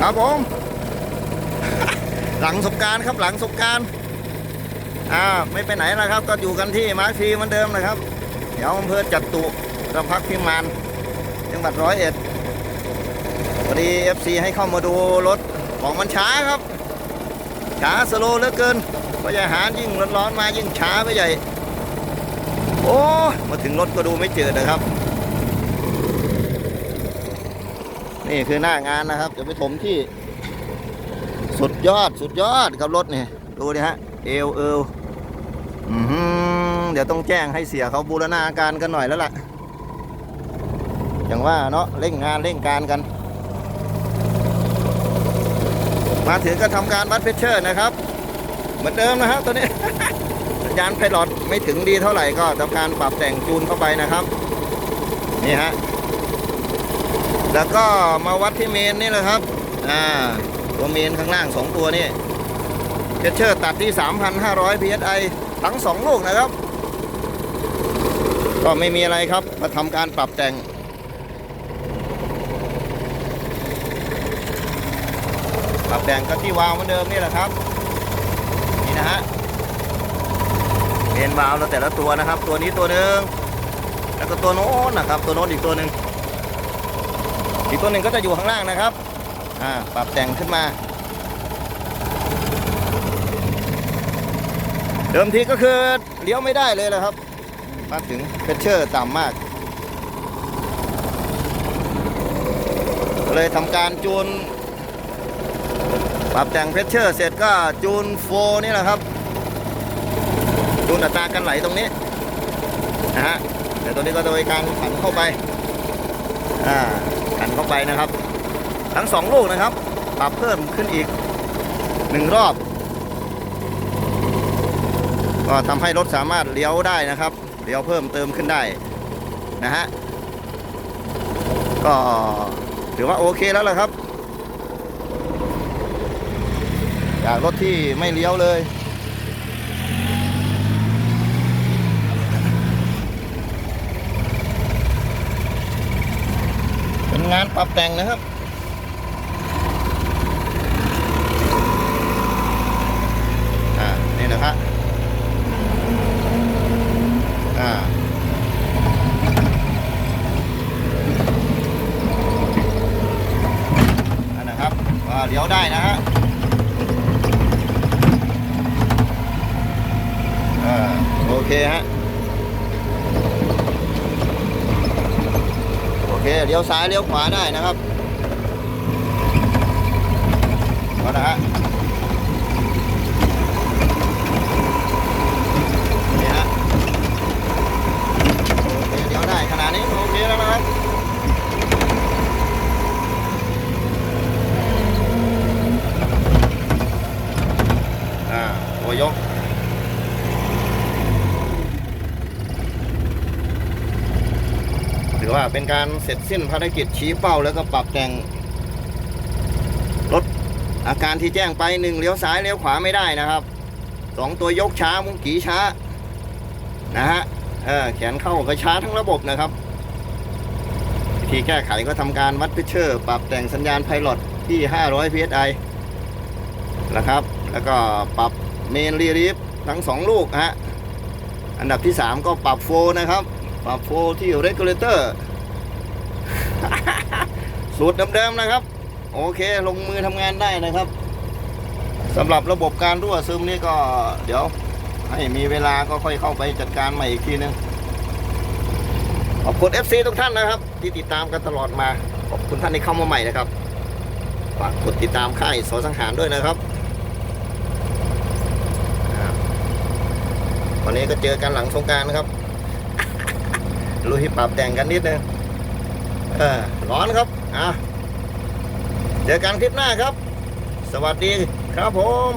ครับผม หลังสงกรารครับหลังสงกรารอ่าไม่ไปไหนนะครับ ก็อยู่กันที่มาร์คีเหมือนเดิมนะครับ เดี๋ยวอำเภอจัตุรพักพิมานจังหวัดร้อยเอ็ดพอดีเอฟซีให้เข้ามาดูรถของมันช้าครับ ช้าสโลเหลือเกินพยาหารยิ่งร้อนๆมายิ่งช้าไปใหญ่ โอ้ มาถึงรถก็ดูไม่เจอนะครับ นี่คือหน้างานนะครับ จะไปถมที่ สุดยอดสุดยอดครับรถนี่ดูดิฮะ เอวเอวเดี๋ยวต้องแจ้งให้เสียเขาบูรณาการกันหน่อยแล้วล่ะ อย่างว่าเนาะเร่งงานเร่งการกัน มาถึงก็ทำการวัดเพชเชอร์นะครับ เหมือนเดิมนะครับตัวนี้สัญญาณไพลอตไม่ถึงดีเท่าไหร่ก็ทำการปรับแต่งจูนเข้าไปนะครับ นี่ฮะ แล้วก็มาวัดที่เมนนี่แหละครับ อ่า ตัวเมนข้างล่าง 2 ตัวนี่เพชเชอร์ตัดที่ 3,500 psi ทั้ง 2 ลูกนะครับ ก็ไม่มีอะไรครับ มาทำการปรับแต่ง ปรับแต่งก็ที่วาล์วเหมือนเดิมนี่แหละครับ นี่นะฮะเมนวาล์วแล้วแต่ละตัวนะครับ ตัวนี้ตัวหนึ่งแล้วก็ตัวโน้นนะครับ ตัวโน้นอีกตัวหนึ่ง อีกตัวหนึ่งก็จะอยู่ข้างล่างนะครับอ่าปรับแต่งขึ้นมา เดิมทีก็คือเลี้ยวไม่ได้เลยแหละครับ มาถึงเพชเชอร์ต่ำมาก เลยทำการจูน ปรับแต่งเพชเชอร์เสร็จก็จูนโฟนี่แหละครับ จูนอัตรากันไหลตรงนี้นะฮะเดี๋ยวตัวนี้ก็โดยการขันเข้าไป อ่ากันเข้าไปนะครับ ทั้งสองลูกนะครับ ปรับเพิ่มขึ้นอีกหนึ่งรอบ ก็ทำให้รถสามารถเลี้ยวได้นะครับเลี้ยวเพิ่มเติมขึ้นได้นะฮะก็ถือว่าโอเคแล้วล่ะครับ จากรถที่ไม่เลี้ยวเลย เป็น งานปรับแต่งนะครับ อ่า นี่นะครับอ่านั่นนะครับว่าเลี้ยวได้นะฮะอ่าโอเคฮะ เลี้ยวซ้ายเลี้ยวขวาได้นะครับเอาละฮะนี่ฮะโอเคเลี้ยวได้ขนาดนี้โอเคแล้วนะครับอ่าตัวยก อว่าเป็นการเสร็จสิ้นภารกิจชี้เป้าแล้วก็ปรับแต่งรถอาการที่แจ้งไปหนึ่งเลี้ยวซ้ายเลี้ยวขวาไม่ได้นะครับสองตัวยกช้ามุงกีช้านะฮะเออแขนเข้าก็ช้าทั้งระบบนะครับวิธีแก้ไขก็ทำการวัดพิเชอร์ ปรับแต่งสัญญาณไพลอตที่ 500 psi นะครับ แล้วก็ปรับเมนรีลิฟทั้งสองลูกฮะอันดับที่ 3 ก็ปรับโฟนะครับ ปรับโฟที่ regulator สูตรเดิมๆนะครับ โอเคลงมือทำงานได้นะครับสำหรับระบบการรั่วซึมนี่ก็ เดี๋ยว ให้มีเวลาก็ค่อยเข้าไปจัดการใหม่อีกทีนึงขอบคุณ FC ทุกท่านนะครับ ที่ติดตามกันตลอดมา ขอบคุณท่านที่เข้ามาใหม่นะครับฝากกดติดตามค่ายสอสังหารด้วยนะครับวันนี้ก็เจอกันหลังสงการนะครับ ลุยปรับแต่งกันนิดนึงเออร้อนครับอะเจอกันคลิปหน้าครับ สวัสดีครับผม